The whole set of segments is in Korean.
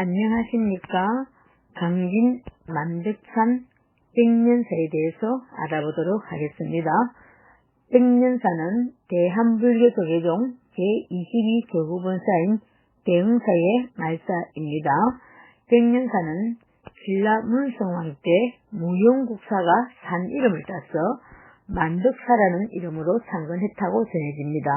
안녕하십니까. 강진 만백산 백년사에 대해서 알아보도록 하겠습니다. 백년사는 대한불교 도계종 제22 교구본사인 대흥사의 말사입니다. 백년사는 신라 문성왕 때 무용국사가 산 이름을 따서 만덕사라는 이름으로 창건했다고 전해집니다.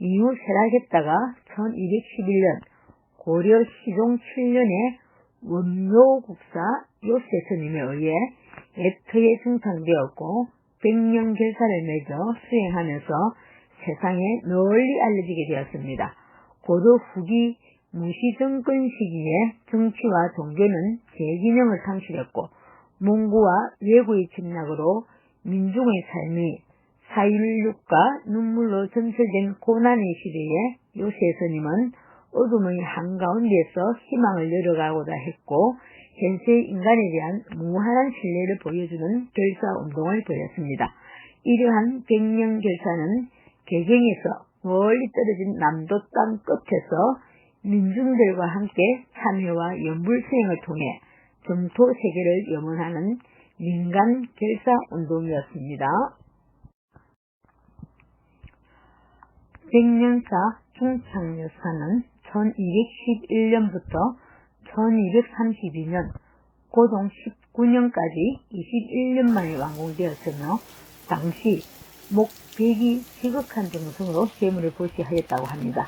이후 쇠락했다가 1211년 고려 시종 7년에 원묘국사 요세 스님에 의해 애터에 승천되었고 백년 결사를 맺어 수행하면서 세상에 널리 알려지게 되었습니다. 고조 후기 무시 정권 시기에 정치와 종교는 재균형을 상실했고 몽고와 외구의 침략으로 민중의 삶이 사율육과 눈물로 전설된 고난의 시대에 요세 스님은 어둠의 한가운데서 희망을 열어가고자 했고 현세 인간에 대한 무한한 신뢰를 보여주는 결사운동을 벌였습니다. 이러한 백년 결사는 개경에서 멀리 떨어진 남도 땅 끝에서 민중들과 함께 참여와 연불 수행을 통해 정토 세계를 염원하는 민간 결사 운동이었습니다. 백년사 중창여사는 1211년부터 1232년 고종 19년까지 21년 만에 완공되었으며 당시 목 100이 지극한 정성으로 재물을 보시하였다고 합니다.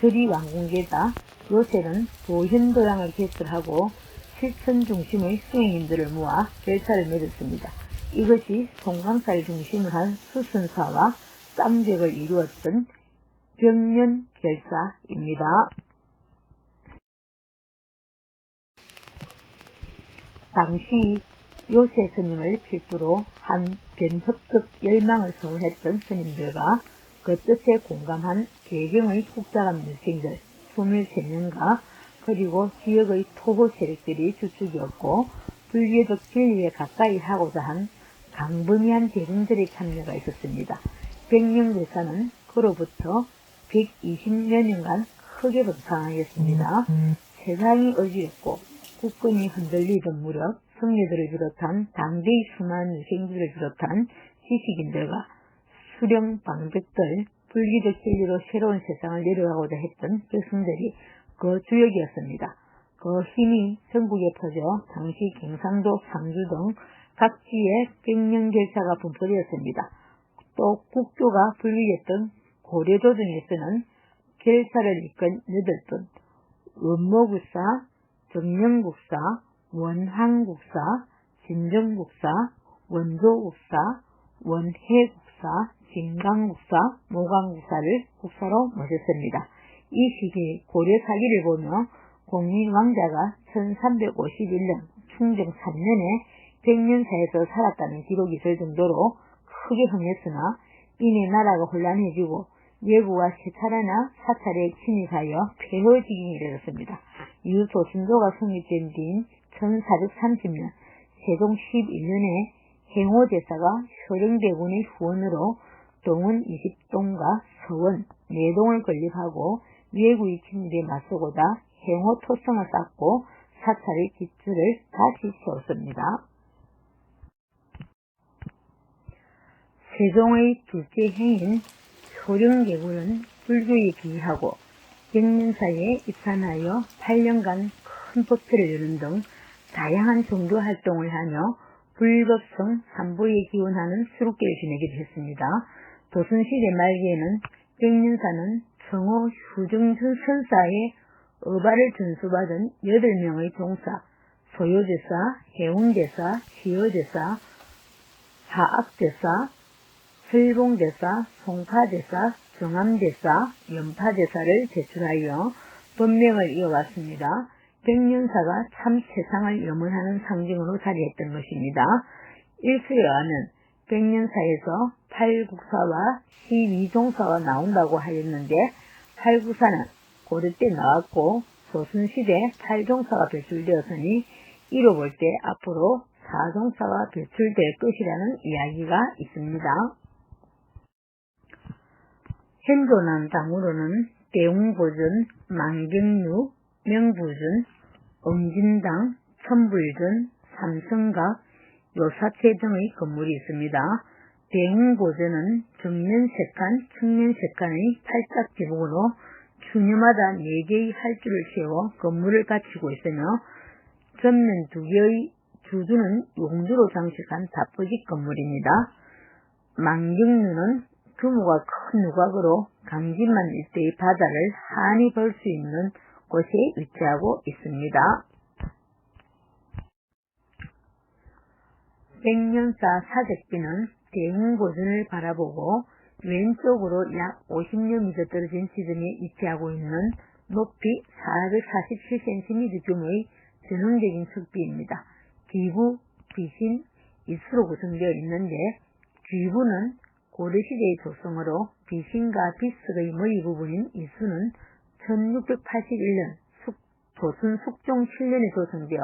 절이 완공되다 요새는 도현도양을 개설하고 실천 중심의 수행인들을 모아 결사를 맺었습니다. 이것이 송강사를 중심으로 한 수순사와 쌍벽을 이루었던 병년 결사입니다. 당시 요새 스님을 필두로 한 변협급 열망을 서울했던 스님들과 그 뜻에 공감한 개경의 국자감 유생들 23명과 그리고 지역의 토호 세력들이 주축이었고 불교적 진리에 가까이 하고자 한 강범위한 대중들의 참여가 있었습니다. 백령대사는 그로부터 120여 년간 크게 번창하였습니다. 세상이 어지럽고 국권이 흔들리던 무렵 성녀들을 비롯한 당대의 수많은 유생들을 비롯한 지식인들과 수령 방백들 불기적 진리로 새로운 세상을 내려가고자 했던 백성들이 그 주역이었습니다. 그 힘이 전국에 퍼져 당시 경상도, 상주 등 각지에 백령 결사가 분포되었습니다. 또 국교가 분리됐던 고려도 등에서는 결사를 이끈 8분, 원모국사, 정령국사, 원항국사, 진정국사, 원조국사, 원해국사, 진강국사, 모강국사를 국사로 모셨습니다. 이 시기 고려 사기를 보며 공민 왕자가 1351년 충정 3년에 백년사에서 살았다는 기록이 있을 정도로 크게 흥했으나 이내 나라가 혼란해지고 세 차례나 사찰에 침입하여 폐허지경에 이르렀습니다. 이후 조선조가 성립된 뒤인 1430년 세종 11년에 행호제사가 효령대군의 후원으로 동원 20동과 서원 4동을 건립하고 외구의 침입에 맞서고자 행호 토성을 쌓고 사찰의 기초를 다시 세웠습니다. 세종의 둘째 해인 효령대군은 불교에 기하고 백년사에 입산하여 8년간 큰 법회를 여는 등 다양한 종교 활동을 하며 불법성 삼보에 기원하는 수록계를 지내기도 했습니다. 조선시대 말기에는 백년사는 청호 휴정선사의 어바를 전수받은 8명의 종사, 소요제사, 해운대사, 시어제사, 하악제사, 설봉대사, 송파대사, 정암대사, 연파대사를 제출하여 법명을 이어왔습니다. 백년사가 참 세상을 염원하는 상징으로 자리했던 것입니다. 일수에 의하면 백년사에서 팔국사와 시위종사가 나온다고 하였는데 팔국사는 고려 때 나왔고 조선시대 팔종사가 배출되었으니 이로 볼 때 앞으로 사종사가 배출될 것이라는 이야기가 있습니다. 현존한 당으로는 대웅보준, 만경루, 명부준, 응진당, 천불전, 삼성각, 요사체 등의 건물이 있습니다. 대흥고전은 정면 세칸, 측면 세칸의 팔짝 지붕으로 추녀마다 4개의 활주를 세워 건물을 갖추고 있으며 전면 두 개의 주두는 용두로 장식한 다부직 건물입니다. 망경루는 규모가 큰 누각으로 강진만 일대의 바다를 한이 볼 수 있는 곳에 위치하고 있습니다. 백년사 사적비는 대흥고전을 바라보고 왼쪽으로 약 50여 미터 떨어진 지점에 위치하고 있는 높이 447cm 규모의 전형적인 석비입니다. 기부, 비신, 이수로 구성되어 있는데 귀부는 고려 시대의 조성으로 비신과 비스의 머리 부분인 이수는 1681년 숙, 조선 숙종 7년에 조성되어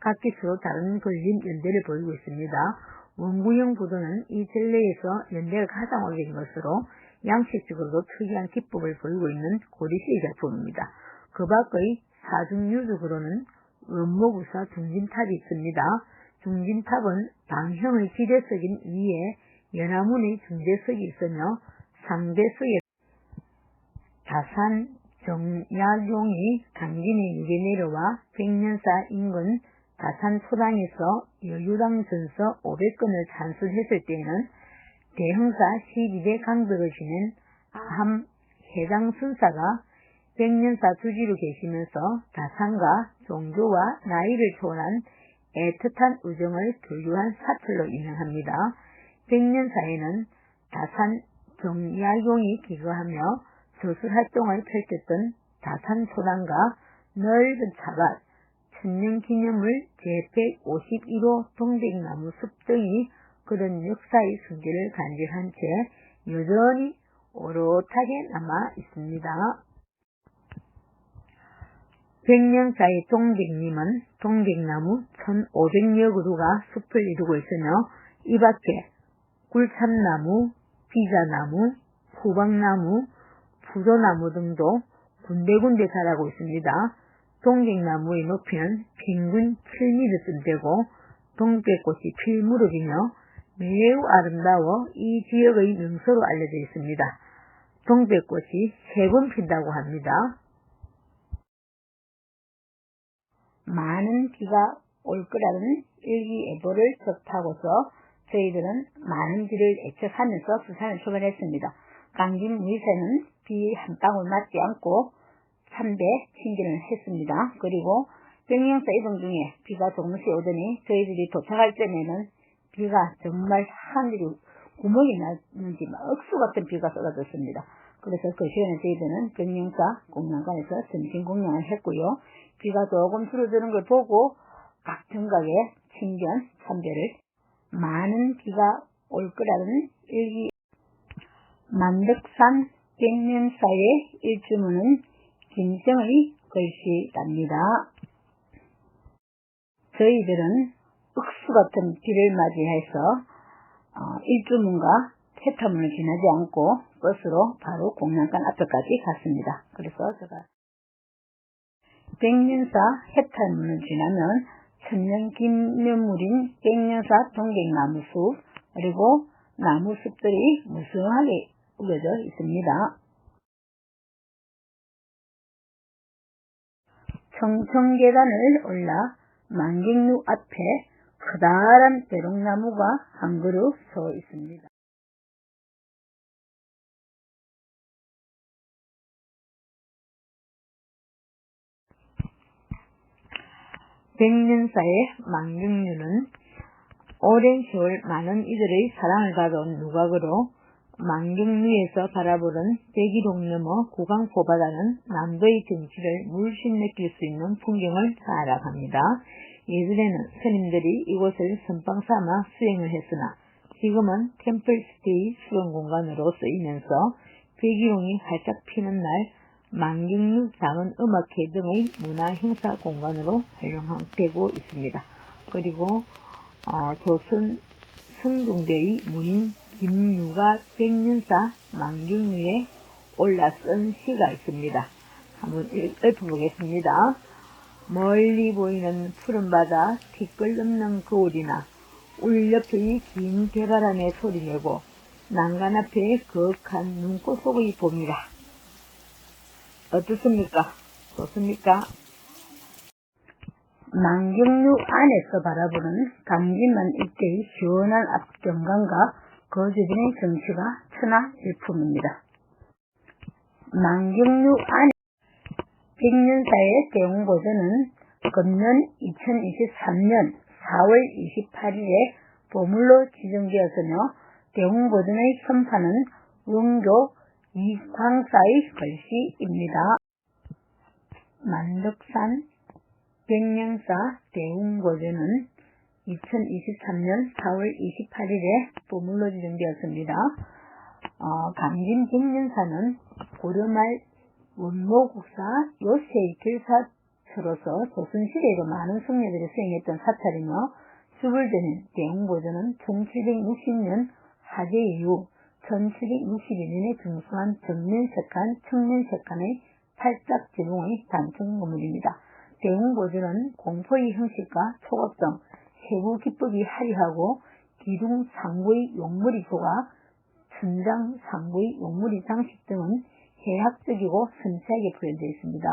각 기수로 다른 걸림 연대를 보이고 있습니다. 원구형 부도는 이 전례에서 연대가 가장 오래 된 것으로 양식적으로도 특이한 기법을 보이고 있는 고리시의 작품입니다. 그 밖의 사중유적으로는 원모구사 중진탑이 있습니다. 중진탑은 방형의 지대석인 위에 연화문의 중대석이 있으며 상대석에 다산 정야종이 강진이 유게 내려와 백년사 인근 다산 소당에서 여유당 전서 500건을 찬술했을 때에는 대흥사 12대 강덕을 지낸 아함 해당 순사가 백년사 주지로 계시면서 다산과 종교와 나이를 초월한 애틋한 우정을 교류한 사철로 유명합니다. 백년사에는 다산 정야용이 기거하며 저술 활동을 펼쳤던 다산 소당과 넓은 차밭, 천년기념물 제151호 동백나무 숲 등이 그런 역사의 순기를 간직한 채 여전히 오롯하게 남아 있습니다. 백년사의 동백님은 동백나무 1500여 그루가 숲을 이루고 있으며 이 밖에 굴참나무, 비자나무, 후박나무, 부도나무 등도 군데군데 자라고 있습니다. 동백나무의 높이는 평균 7m쯤 되고 동백꽃이 필 무렵이며 매우 아름다워 이 지역의 명소로 알려져 있습니다. 동백꽃이 세 번 핀다고 합니다. 많은 비가 올 거라는 일기예보를 접하고서 저희들은 많은 비를 예측하면서 수산을 출발했습니다. 강진 무이새는 비 한 방울 맞지 않고 참배 신기를 했습니다. 그리고 백령사 이동 중에 비가 조금씩 오더니 저희들이 도착할 때에는 비가 정말 하늘이 구멍이 나는지 막 억수 같은 비가 쏟아졌습니다. 그래서 그 시간에 저희들은 백령사 공양관에서 점심 공양을 했고요. 비가 조금 줄어드는 걸 보고 각 정각에 친견 참배를 많은 비가 올 거라는 일기 만덕산 백년사의 일주문은 김정의 글씨랍니다. 저희들은 억수 같은 비를 맞이해서 어, 일주문과 태타문을 지나지 않고 버스로 바로 공양관 앞에까지 갔습니다. 그래서 제가 백년사 해탈문을 지나면 천년 김면물인 백년사 동백나무 숲 그리고 나무 숲들이 무성하게 우겨져 있습니다. 청청계단을 올라 만객루 앞에 커다란 배롱나무가 한 그루 서 있습니다. 백년사의 망경류는 오랜 세월 많은 이들의 사랑을 받아온 누각으로 망경류에서 바라보는 백일홍 넘어 고강포 바다는 남도의 정치를 물씬 느낄 수 있는 풍경을 자랑합니다. 예전에는 스님들이 이곳을 선방 삼아 수행을 했으나 지금은 템플스테이 수영 공간으로 쓰이면서 백일홍이 활짝 피는 날 만경루 작은 음악회 등의 문화 행사 공간으로 활용되고 있습니다. 그리고 어, 조선 성동대의 문인 김유가 백년사 만경루에 올라 쓴 시가 있습니다. 한번 읽어보겠습니다. 멀리 보이는 푸른 바다, 티끌 넘는 거울이나 울 옆의 긴 대바람에 소리내고 난간 앞에 거한 눈꽃 속의 봄이라. 어떻습니까? 좋습니까? 망경루 안에서 바라보는 강진만 일대의 시원한 앞경관과 거주진의 정취가 천하 일품입니다. 망경루 안에 백년사의 대웅고전은 금년 2023년 4월 28일에 보물로 지정되었으며 대웅고전의 선판은 원교 이 광사의 글씨입니다. 만덕산 백년사 대웅고전은 2023년 4월 28일에 보물로 지정되었습니다. 어, 강진 백년사는 고려말 원로국사 요새의 길사처로서 조선시대에도 많은 승려들이 수행했던 사찰이며 수불되는 대웅고전은 1760년 하제 이후 1762년에 중수한 정면석한, 청면석한의 팔짝 지붕의 단층 건물입니다. 대웅고전은 공포의 형식과 초각성, 세부 기법이 화려하고 기둥 상부의 용물이 조각, 천장 상부의 용물이 장식 등은 해학적이고 섬세하게 표현되어 있습니다.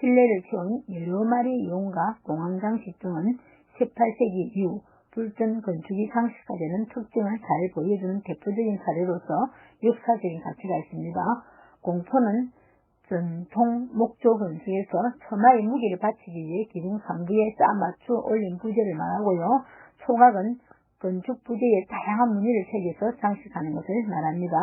실내를 채운 여러 마리의 용과 공황 장식 등은 18세기 이후 불전 건축이 장식화되는 특징을 잘 보여주는 대표적인 사례로서 역사적인 가치가 있습니다. 공포는 전통 목조 건축에서 처마의 무게를 받치기 위해 기둥 3부에 쌓아 맞추어 올린 부재를 말하고요. 초각은 건축 부재에 다양한 무늬를 새겨서 장식하는 것을 말합니다.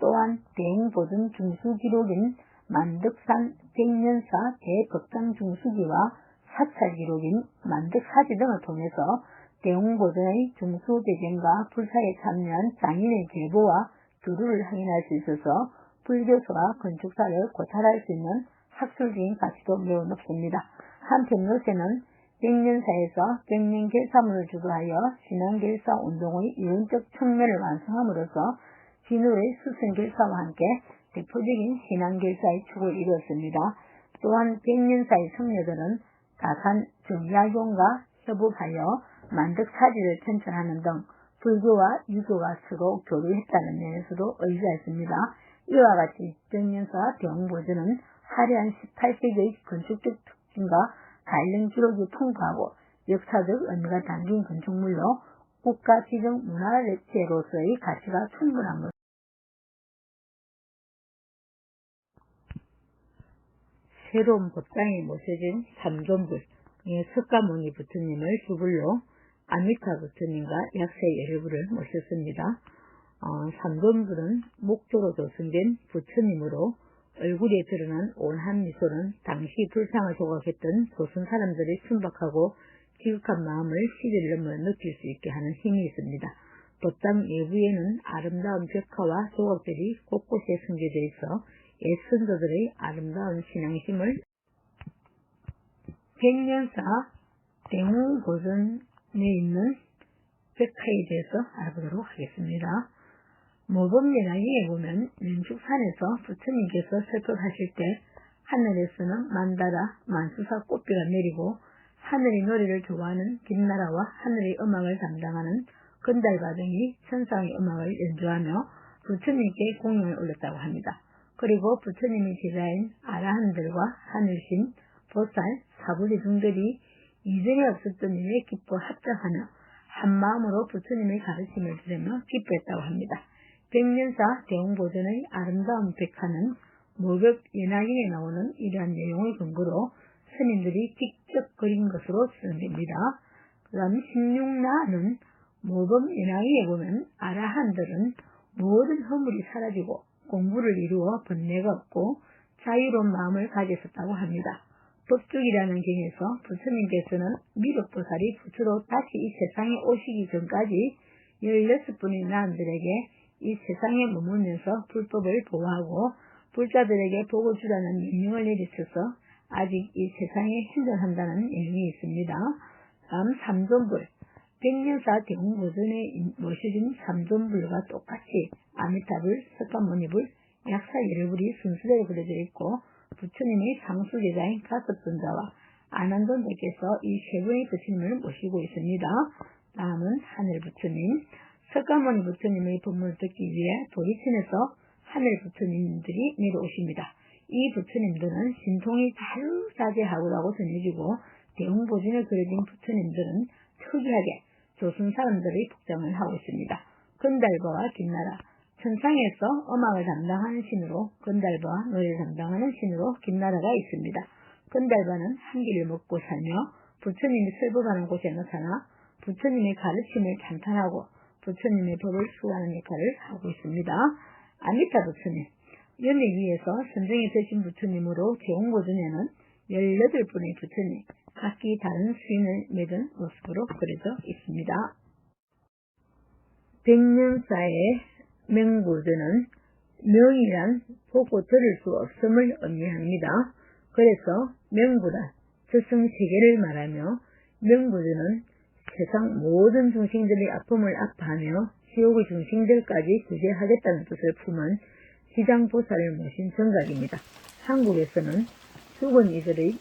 또한 대행보든 중수기록인 만덕산 백년사 대법당 중수기와 사찰 기록인 만덕사지 등을 통해서 대웅보전의 중수 배경과 불사에 참여한 장인의 계보와 교류를 확인할 수 있어서 불교서와 건축사를 고찰할 수 있는 학술적인 가치도 매우 높습니다. 한편 요새는 백년사에서 백년결사문을 주도하여 신앙결사 운동의 이론적 측면을 완성함으로써 진울의 수승결사와 함께 대표적인 신앙결사의 축을 이루었습니다. 또한 백년사의 성녀들은 다산 정야용과 협업하여 만덕사지를 편찬하는 등 불교와 유교가 서로 교류했다는 면에서도 의미가 있습니다. 이와 같이 백년사와 대웅보전은 화려한 18세기의 건축적 특징과 관련 기록이 풍부하고 역사적 의미가 담긴 건축물로 국가 지정 문화재로서의 가치가 충분한 것. 새로운 법당에 모셔진 삼존불, 예, 석가모니 부처님을 주불로 아미타 부처님과 약세 열불을 모셨습니다. 어, 삼존불은 목조로 조성된 부처님으로 얼굴에 드러난 온한 미소는 당시 불상을 조각했던 조선 사람들의 순박하고 지극한 마음을 시대를 넘어 느낄 수 있게 하는 힘이 있습니다. 법당 내부에는 아름다운 벽화와 조각들이 곳곳에 숨겨져 있어 옛 선조들의 아름다운 신앙심을 백년사 대웅고전 에 있는 대해서 알아보도록 하겠습니다. 모범예나기에 보면 면축산에서 부처님께서 설법하실 때 하늘에서는 만다라, 만수사 꽃비가 내리고 하늘의 노래를 좋아하는 김나라와 하늘의 음악을 담당하는 건달바 등이 천상의 음악을 연주하며 부처님께 공연을 올렸다고 합니다. 그리고 부처님의 제자인 아라한들과 하늘신, 보살, 사부리 등들이 이전에 없었던 일에 기뻐 합작하며 한 마음으로 부처님의 가르침을 들으며 기뻐했다고 합니다. 백년사 대웅보전의 아름다운 백화는 모벽 연화경에 나오는 이러한 내용의 근거로 스님들이 직접 그린 것으로 추정됩니다. 그 다음 16나는 모범 연화경에 보면 아라한들은 모든 허물이 사라지고 공부를 이루어 번뇌가 없고 자유로운 마음을 가졌었다고 합니다. 법죽이라는 경에서 부처님께서는 미륵보살이 부처로 다시 이 세상에 오시기 전까지 16분의 나은들에게 이 세상에 머물면서 불법을 보호하고 불자들에게 복을 주라는 명령을 내리쳐서 아직 이 세상에 현존한다는 내용이 있습니다. 다음 삼존불 백년사 대웅보전에 모셔진 삼존불과 똑같이 아미타불, 석가모니불, 약사 열불이 순수대로 그려져 있고 부처님의 상수제자인 가섭존자와 안한돈들께서 이 세 분의 부처님을 모시고 있습니다. 다음은 하늘 부처님, 석가모니 부처님의 법문을 듣기 위해 도리천에서 하늘 부처님들이 내려오십니다. 이 부처님들은 신통이 자유자재하고라고 전해지고 대웅보진에 그려진 부처님들은 특이하게 조선 사람들의 복장을 하고 있습니다. 건달바와 김나라, 천상에서 음악을 담당하는 신으로 건달바와 노래를 담당하는 신으로 김나라가 있습니다. 건달바는 한기를 먹고 살며 부처님이 설법하는 곳에 나타나 부처님의 가르침을 찬탄하고 부처님의 법을 수호하는 역할을 하고 있습니다. 아미타 부처님, 연애 위에서 선정이 되신 부처님으로 제홍고전에는 18분의 부처님, 각기 다른 수인을 맺은 모습으로 그려져 있습니다. 백년사의 맹고전은 명이란 보고 들을 수 없음을 의미합니다. 그래서 명부란 저승세계를 말하며 명부전은 세상 모든 중생들의 아픔을 아파하며 지옥의 중생들까지 구제하겠다는 뜻을 품은 지장보살을 모신 정각입니다. 한국에서는 죽은 이들의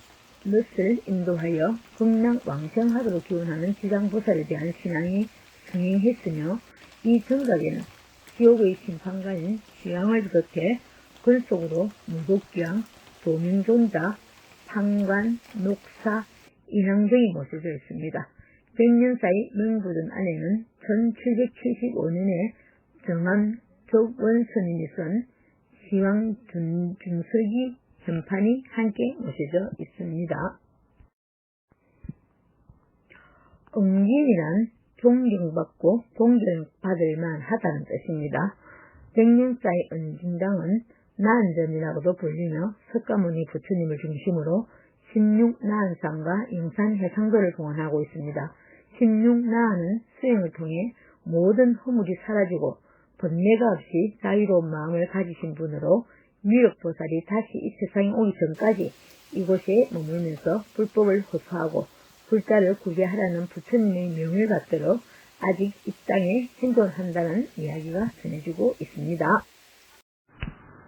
릇을 인도하여 극락 왕생하도록 기원하는 지장보살에 대한 신앙이 승행했으며 이 정각에는 지옥의 심판관인 지왕을 비롯해 글 속으로 무독귀왕, 도명존자, 판관, 녹사, 인왕 등이 모셔져 있습니다. 백년사의 명부전 안에는 1775년에 정한 족원스님이 쓴 시황 중석이 현판이 함께 모셔져 있습니다. 응진이란 존경받고 존경받을 만하다는 뜻입니다. 백년사의 은진당은 나은전이라고도 불리며 석가모니 부처님을 중심으로 16나은산과 임산해상도를 봉헌하고 있습니다. 16나은은 수행을 통해 모든 허물이 사라지고 번뇌가 없이 자유로운 마음을 가지신 분으로 유력보살이 다시 이 세상에 오기 전까지 이곳에 머물면서 불법을 호소하고 불자를 구제하라는 부처님의 명을 받들어 아직 이 땅에 생존한다는 이야기가 전해지고 있습니다.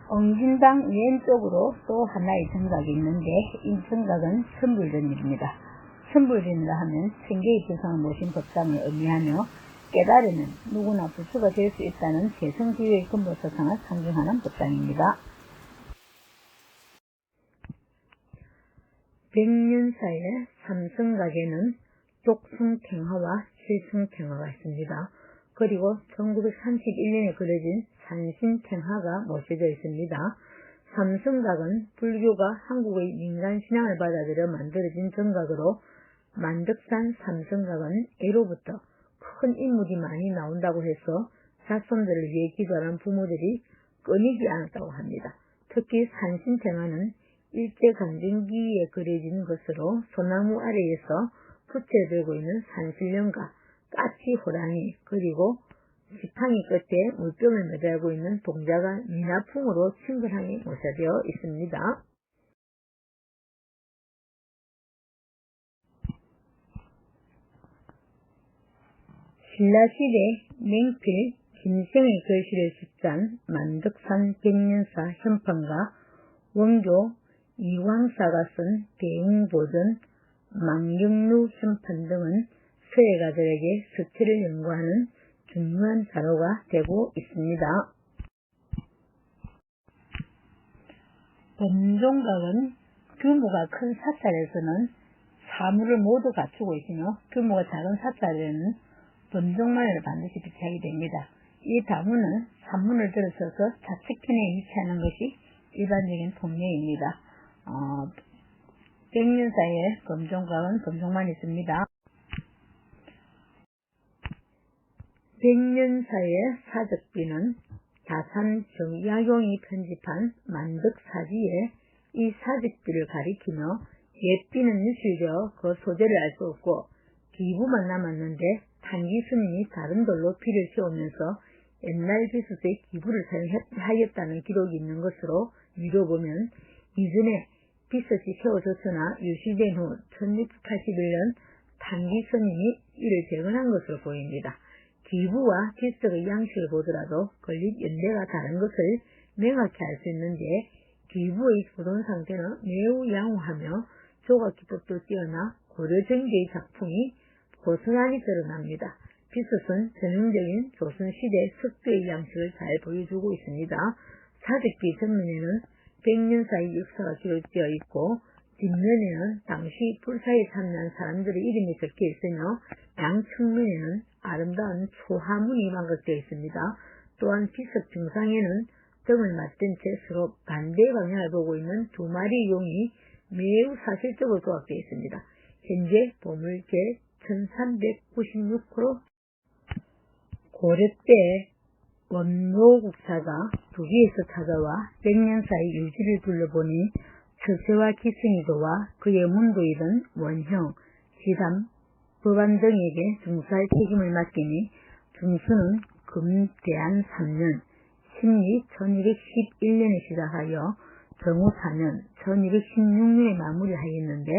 엉진당 왼쪽으로 또 하나의 정각이 있는데 이 정각은 선불전입니다. 선불전이라 하면 생계의 조상을 모신 법상을 의미하며 깨달으면 누구나 부처가 될 수 있다는 개성지의 근본 사상을 상징하는 법상입니다. 백년사의 삼성각에는 독성탱화와 실성탱화가 있습니다. 그리고 1931년에 그려진 산신탱화가 모셔져 있습니다. 삼성각은 불교가 한국의 민간 신앙을 받아들여 만들어진 정각으로 만덕산 삼성각은 애로부터 큰 인물이 많이 나온다고 해서 자손들을 위해 기도하는 부모들이 끊이지 않았다고 합니다. 특히 산신탱화는 일제 강점기에 그려진 것으로 소나무 아래에서 부채 들고 있는 산신령과 까치 호랑이 그리고 지팡이 끝에 물병을 매달고 있는 동자가 미나풍으로 친근하게 모셔되어 있습니다. 신라시대 맹필 김생의 글씨를 집단 만덕산 백년사 현판과 원교 이왕사가 쓴 대웅보전 망경루 현판 등은 서예가들에게 수치를 연구하는 중요한 자료가 되고 있습니다. 범종각은 규모가 큰 사찰에서는 사물을 모두 갖추고 있으며 규모가 작은 사찰에는 범종만을 반드시 비치하게 됩니다. 이 다문은 산문을 들어서서 좌측편에 위치하는 것이 일반적인 통례입니다. 어, 백년 사이에 검종각은 검종만 있습니다. 백년사의 사적비는 다산 정야용이 편집한 만덕사지에 이 사적비를 가리키며 옛비는 유실되어 그 소재를 알 수 없고 기부만 남았는데 단기 스님이 다른 돌로 비를 세우면서 옛날 비수의 기부를 사용하였다는 기록이 있는 것으로 미뤄보면 이전에 비섯이 세워졌으나 유실된 후 1681년 단기 스님이 이를 재건한 것으로 보입니다. 기부와 질서의 양식을 보더라도 건립 연대가 다른 것을 명확히 알 수 있는데 기부의 보존 상태는 매우 양호하며 조각 기법도 뛰어나 고려 정제의 작품이 고스란히 드러납니다. 비슷은 전형적인 조선시대 석조의 양식을 잘 보여주고 있습니다. 사득비 전면에는 백년사의 역사가 기록되어 있고 뒷면에는 당시 불사에 참여한 사람들의 이름이 적혀 있으며 양측면에는 아름다운 초하문이 만각되어 있습니다. 또한 비석 중상에는 등을 맞댄 채 서로 반대 방향을 보고 있는 두 마리 용이 매우 사실적으로 조각되어 있습니다. 현재 보물제 1396호로 고려 때 원로국사가 북위에서 찾아와 백년사의 유지를 둘러보니 처세와 기승이도와 그의 문도이던 원형, 지담, 법안 등에게 중사의 책임을 맡기니 중수는 금대한 3년, 심리 1211년에 시작하여 정후 4년, 1216년에 마무리하였는데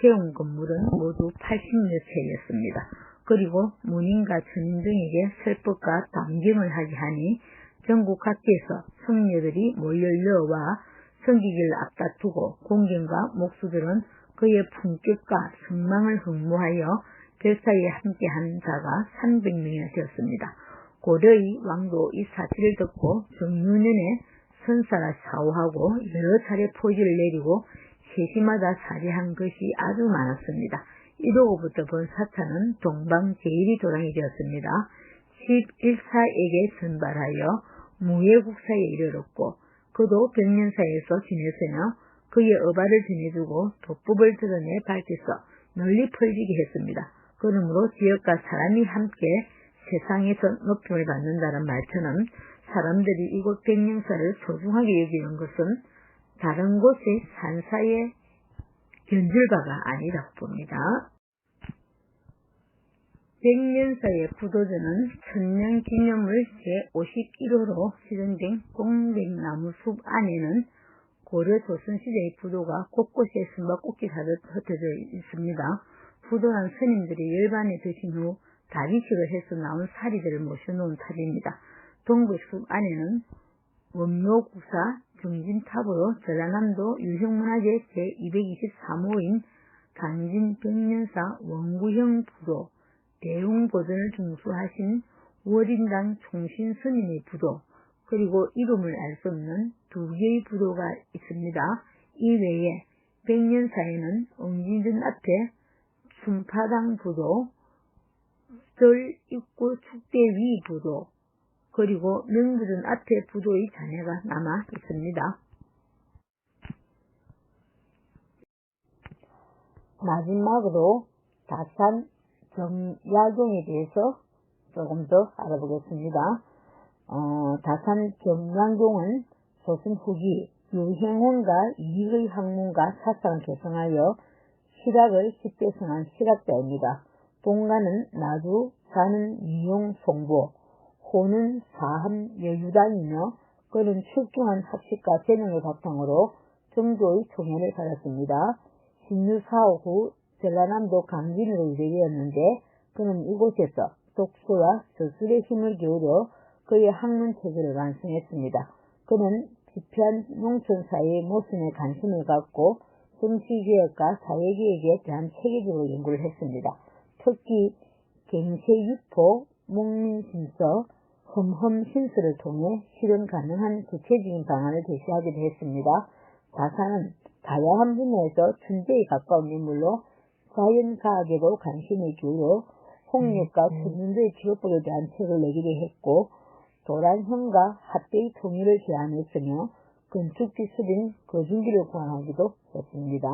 세운 건물은 모두 80여 채였습니다. 그리고 문인과 천인 등에게 설법과 담김을 하게 하니 전국 각지에서 성녀들이 몰려와 성기기를 앞다투고 공경과 목수들은 그의 품격과 성망을 흠모하여 별사에 함께한 자가 300명이나 되었습니다. 고려의 왕도 이 사실을 듣고 정유년에 선사가 사오하고 여러 차례 포지를 내리고 세시마다 사례한 것이 아주 많았습니다. 이로부터 본 사차는 동방 제일이 도랑이 되었습니다. 11사에게 선발하여 무예 국사에 이르렀고 그도 백년사에서 지냈으며 그의 어바를 전해주고 도법을 드러내 밝혀서 널리 퍼지게 했습니다. 그러므로 지역과 사람이 함께 세상에서 높임을 받는다는 말처럼 사람들이 이곳 백년사를 소중하게 여기는 것은 다른 곳의 산사의 견줄바가 아니라고 봅니다. 백년사의 부도전은 천년 기념을 제51호로 실현된 공백나무 숲 안에는 고려 조선시대의 부도가 곳곳에 숨바꼭질하듯 흩어져 있습니다. 부도한 스님들이 열반에 드신 후 다리식을 해서 나온 사리들을 모셔놓은 탑입니다. 동북숲 안에는 원묘국사 정진탑으로 전라남도 유형문화재 제223호인 강진백년사 원구형 부도, 대웅보전을 중수하신 월인당 총신 스님의 부도, 그리고 이름을 알 수 없는 두 개의 부도가 있습니다. 이외에 백년사에는 엉진전 앞에 순파당 부도, 절 입구 축대 위 부도, 그리고 명부전 앞에 부도의 잔해가 남아 있습니다. 마지막으로 다산 정야동에 대해서 조금 더 알아보겠습니다. 어, 다산 정양동은 조선 후기 유행원과 이익의 학문과 사상을 개성하여 실학을 십대성한 실학자입니다. 본가는 나주, 사는 미용 송보, 호는 사함 여유단이며 그는 출중한 학식과 재능을 바탕으로 정조의 총애를 받았습니다. 신유 사후 후 전라남도 강진으로 이르되었는데 그는 이곳에서 독서와 저술의 힘을 기울여 그의 학문 체계를 완성했습니다. 그는 지피한 농촌 사회의 모순에 관심을 갖고 정치개혁과 사회개혁에 대한 체계적으로 연구를 했습니다. 특히 갱세유포, 목민신서, 험험신서를 통해 실현 가능한 구체적인 방안을 제시하기도 했습니다. 다사는 다양한 분야에서 천재에 가까운 인물로 자연과학에도 관심을 기울여 홍역과 천문대의 기록법에 대한 책을 내기도 했고 도란형과 합대의 통일을 제안했으며 건축기술인 거중기를 구안하기도 했습니다.